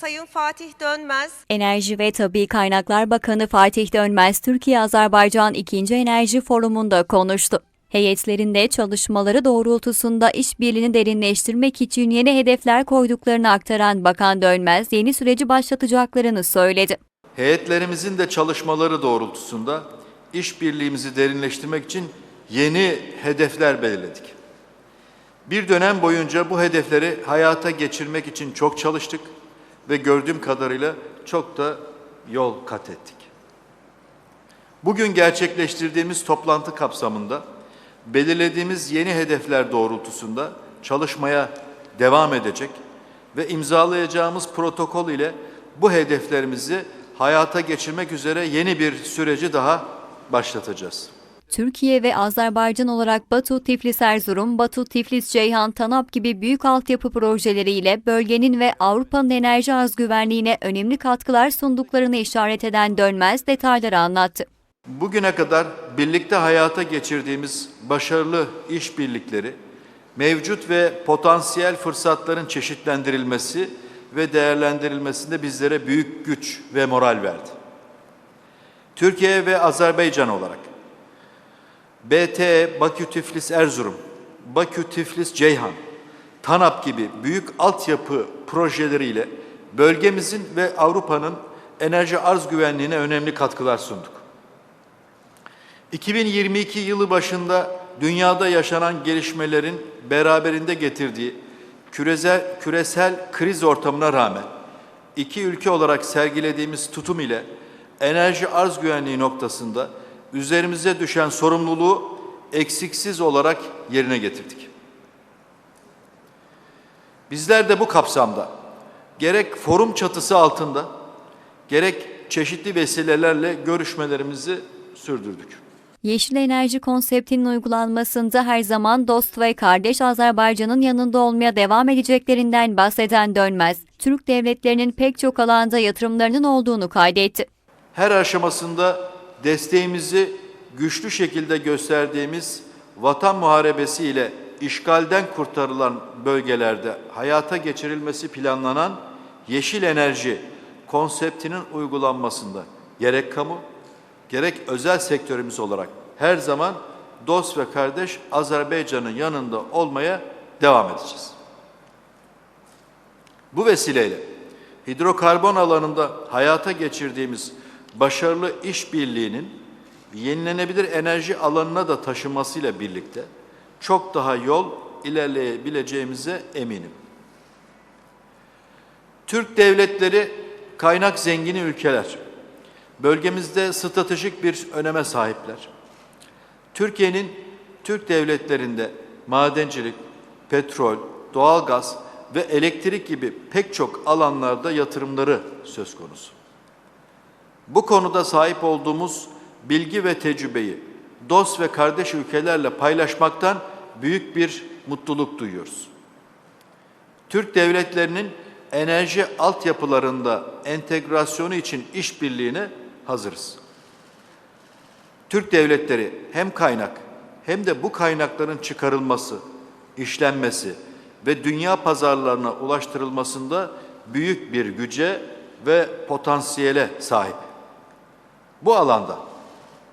Sayın Fatih Dönmez, Enerji ve Tabi Kaynaklar Bakanı Fatih Dönmez, Türkiye-Azerbaycan 2. Enerji Forumu'nda konuştu. Heyetlerinde çalışmaları doğrultusunda işbirliğini derinleştirmek için yeni hedefler koyduklarını aktaran Bakan Dönmez, yeni süreci başlatacaklarını söyledi. Heyetlerimizin de çalışmaları doğrultusunda işbirliğimizi derinleştirmek için yeni hedefler belirledik. Bir dönem boyunca bu hedefleri hayata geçirmek için çok çalıştık ve gördüğüm kadarıyla çok da yol kat ettik. Bugün gerçekleştirdiğimiz toplantı kapsamında belirlediğimiz yeni hedefler doğrultusunda çalışmaya devam edecek ve imzalayacağımız protokol ile bu hedeflerimizi hayata geçirmek üzere yeni bir süreci daha başlatacağız. Türkiye ve Azerbaycan olarak Batu Tiflis Erzurum, Batu Tiflis Ceyhan Tanap gibi büyük altyapı projeleriyle bölgenin ve Avrupa'nın enerji arz güvenliğine önemli katkılar sunduklarını işaret eden Dönmez detayları anlattı. Bugüne kadar birlikte hayata geçirdiğimiz başarılı işbirlikleri, mevcut ve potansiyel fırsatların çeşitlendirilmesi ve değerlendirilmesinde bizlere büyük güç ve moral verdi. Türkiye ve Azerbaycan olarak BTE Bakü Tiflis Erzurum, Bakü Tiflis Ceyhan, TANAP gibi büyük altyapı projeleriyle bölgemizin ve Avrupa'nın enerji arz güvenliğine önemli katkılar sunduk. 2022 yılı başında dünyada yaşanan gelişmelerin beraberinde getirdiği küresel, küresel kriz ortamına rağmen iki ülke olarak sergilediğimiz tutum ile enerji arz güvenliği noktasında üzerimize düşen sorumluluğu eksiksiz olarak yerine getirdik. Bizler de bu kapsamda gerek forum çatısı altında gerek çeşitli vesilelerle görüşmelerimizi sürdürdük. Yeşil enerji konseptinin uygulanmasında her zaman dost ve kardeş Azerbaycan'ın yanında olmaya devam edeceklerinden bahseden Dönmez, Türk devletlerinin pek çok alanda yatırımlarının olduğunu kaydetti. her aşamasında desteğimizi güçlü şekilde gösterdiğimiz vatan muharebesi ile işgalden kurtarılan bölgelerde hayata geçirilmesi planlanan yeşil enerji konseptinin uygulanmasında gerek kamu gerek özel sektörümüz olarak her zaman dost ve kardeş Azerbaycan'ın yanında olmaya devam edeceğiz. Bu vesileyle hidrokarbon alanında hayata geçirdiğimiz başarılı işbirliğinin yenilenebilir enerji alanına da taşınmasıyla birlikte çok daha yol ilerleyebileceğimize eminim. Türk devletleri kaynak zengini ülkeler. Bölgemizde stratejik bir öneme sahipler. Türkiye'nin Türk devletlerinde madencilik, petrol, doğalgaz ve elektrik gibi pek çok alanlarda yatırımları söz konusu. Bu konuda sahip olduğumuz bilgi ve tecrübeyi dost ve kardeş ülkelerle paylaşmaktan büyük bir mutluluk duyuyoruz. Türk devletlerinin enerji altyapılarında entegrasyonu için işbirliğine hazırız. Türk devletleri hem kaynak hem de bu kaynakların çıkarılması, işlenmesi ve dünya pazarlarına ulaştırılmasında büyük bir güce ve potansiyele sahip. Bu alanda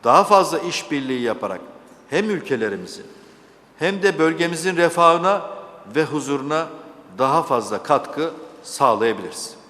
daha fazla işbirliği yaparak hem ülkelerimizin hem de bölgemizin refahına ve huzuruna daha fazla katkı sağlayabiliriz.